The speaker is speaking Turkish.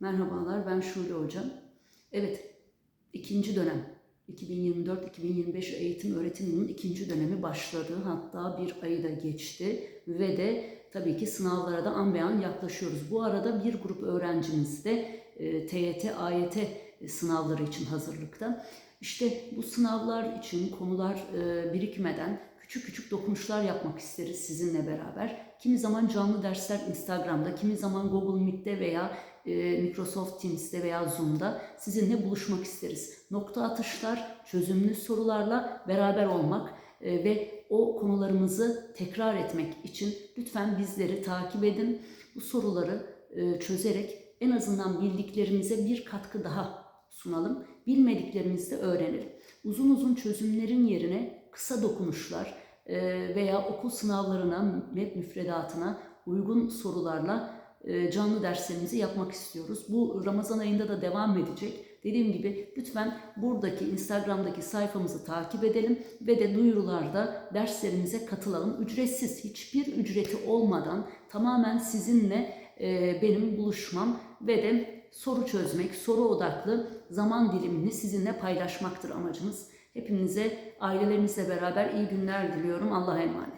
Merhabalar, ben Şule Hocam. Evet, ikinci dönem, 2024-2025 eğitim öğretim yılının ikinci dönemi başladı. Hatta bir ayı da geçti ve de tabii ki sınavlara da an an yaklaşıyoruz. Bu arada bir grup öğrencimiz de e, TYT, AYT sınavları için hazırlıkta. İşte bu sınavlar için konular e, birikmeden küçük küçük dokunuşlar yapmak isteriz sizinle beraber. Kimi zaman canlı dersler Instagram'da, kimi zaman Google Meet'te veya e, Microsoft Teams'te veya Zoom'da sizinle buluşmak isteriz. Nokta atışlar, çözümlü sorularla beraber olmak e, ve o konularımızı tekrar etmek için lütfen bizleri takip edin. Bu soruları e, çözerek en azından bildiklerimize bir katkı daha sunalım. Bilmediklerimizi de öğrenelim. Uzun uzun çözümlerin yerine kısa dokunuşlar e, veya okul sınavlarına, MEP müfredatına uygun sorularla e, canlı derslerimizi yapmak istiyoruz. Bu Ramazan ayında da devam edecek. Dediğim gibi lütfen buradaki Instagram'daki sayfamızı takip edelim ve de duyurularda derslerimize katılalım. Ücretsiz, hiçbir ücreti olmadan tamamen sizinle e, benim buluşmam ve de soru çözmek, soru odaklı zaman dilimini sizinle paylaşmaktır amacımız. Hepinize ailelerinizle beraber iyi günler diliyorum. Allah'a emanet.